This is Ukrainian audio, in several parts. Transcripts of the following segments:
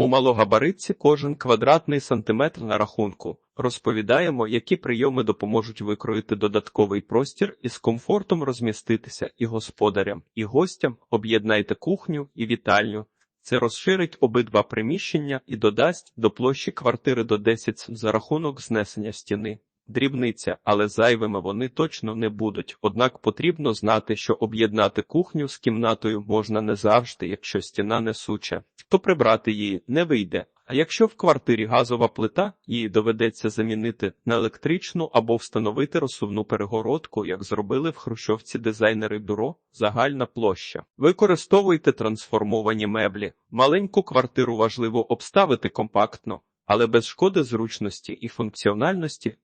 У малогабаритці кожен квадратний сантиметр на рахунку. Розповідаємо, які прийоми допоможуть викроїти додатковий простір і з комфортом розміститися і господарям, і гостям. Об'єднайте кухню і вітальню. Це розширить обидва приміщення і додасть до площі квартири до 10 за рахунок знесення стіни. Дрібниця, але зайвими вони точно не будуть. Однак потрібно знати, що об'єднати кухню з кімнатою можна не завжди, якщо стіна несуча, то прибрати її не вийде. А якщо в квартирі газова плита, її доведеться замінити на електричну або встановити розсувну перегородку, як зробили в Хрущовці дизайнери бюро, загальна площа. Використовуйте трансформовані меблі. Маленьку квартиру важливо обставити компактно, але без шкоди зручності і функціональності.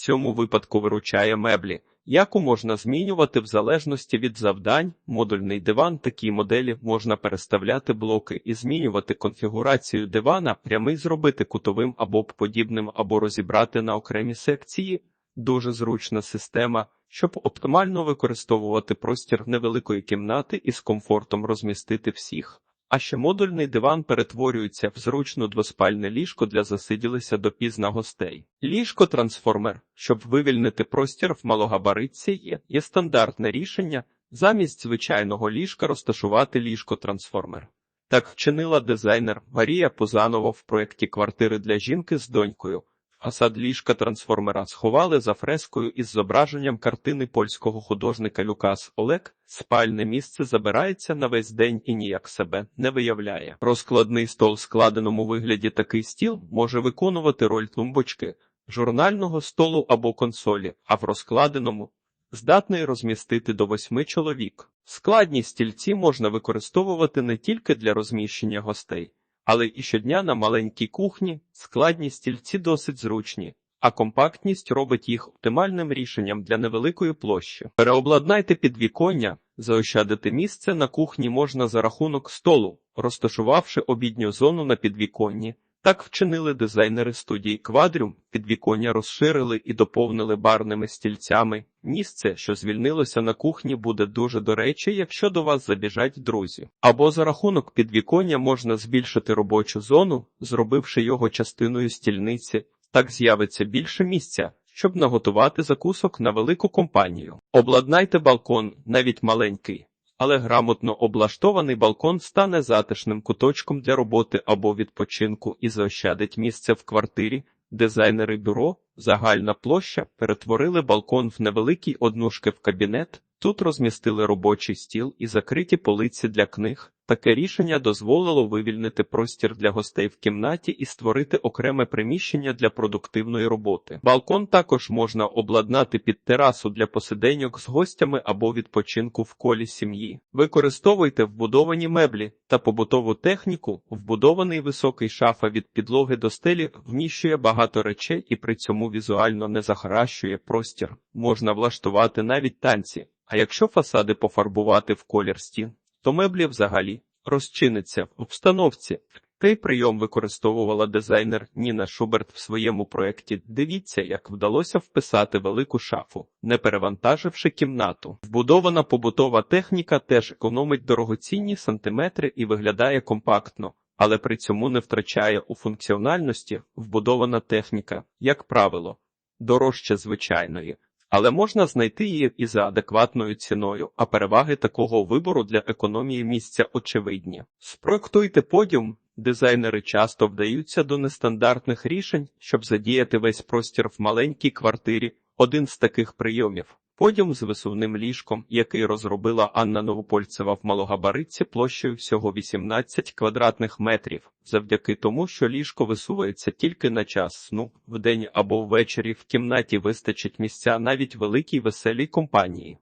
Цьому випадку виручає меблі, яку можна змінювати в залежності від завдань. Модульний диван такі моделі можна переставляти блоки і змінювати конфігурацію дивана, прямий зробити кутовим або подібним, або розібрати на окремі секції. Дуже зручна система, щоб оптимально використовувати простір невеликої кімнати і з комфортом розмістити всіх. А ще модульний диван перетворюється в зручну двоспальне ліжко для засиділися до пізна гостей. Ліжко-трансформер, щоб вивільнити простір в малогабаритці, є, є стандартне рішення замість звичайного ліжка розташувати ліжко-трансформер. Так вчинила дизайнер Марія Позанова в проєкті квартири для жінки з донькою. Фасад ліжка трансформера сховали за фрескою із зображенням картини польського художника Люкас Олег. Спальне місце забирається на весь день і ніяк себе не виявляє. Розкладний стол в складеному вигляді такий стіл може виконувати роль тумбочки, журнального столу або консолі, а в розкладеному здатний розмістити до восьми чоловік. Складні стільці можна використовувати не тільки для розміщення гостей але і щодня на маленькій кухні складні стільці досить зручні, а компактність робить їх оптимальним рішенням для невеликої площі. Переобладнайте підвіконня, заощадити місце на кухні можна за рахунок столу, розташувавши обідню зону на підвіконні. Так вчинили дизайнери студії Квадріум, підвіконня розширили і доповнили барними стільцями. Місце, що звільнилося на кухні, буде дуже до речі, якщо до вас забіжать друзі. Або за рахунок підвіконня можна збільшити робочу зону, зробивши його частиною стільниці. Так з'явиться більше місця, щоб наготувати закусок на велику компанію. Обладнайте балкон, навіть маленький але грамотно облаштований балкон стане затишним куточком для роботи або відпочинку і заощадить місце в квартирі. Дизайнери бюро, загальна площа перетворили балкон в невеликий однушки в кабінет. Тут розмістили робочий стіл і закриті полиці для книг. Таке рішення дозволило вивільнити простір для гостей в кімнаті і створити окреме приміщення для продуктивної роботи. Балкон також можна обладнати під терасу для посиденьок з гостями або відпочинку в колі сім'ї. Використовуйте вбудовані меблі та побутову техніку. Вбудований високий шафа від підлоги до стелі вміщує багато речей і при цьому візуально не захаращує простір. Можна влаштувати навіть танці. А якщо фасади пофарбувати в колір стін, то меблі взагалі розчиниться в обстановці. Цей прийом використовувала дизайнер Ніна Шуберт в своєму проєкті. Дивіться, як вдалося вписати велику шафу, не перевантаживши кімнату. Вбудована побутова техніка теж економить дорогоцінні сантиметри і виглядає компактно, але при цьому не втрачає у функціональності вбудована техніка, як правило, дорожче звичайної але можна знайти її і за адекватною ціною, а переваги такого вибору для економії місця очевидні. Спроектуйте подіум. Дизайнери часто вдаються до нестандартних рішень, щоб задіяти весь простір в маленькій квартирі. Один з таких прийомів Подіум з висувним ліжком, який розробила Анна Новопольцева в малогабаритці площею всього 18 квадратних метрів, завдяки тому, що ліжко висувається тільки на час сну, вдень або ввечері в кімнаті вистачить місця навіть великій веселій компанії.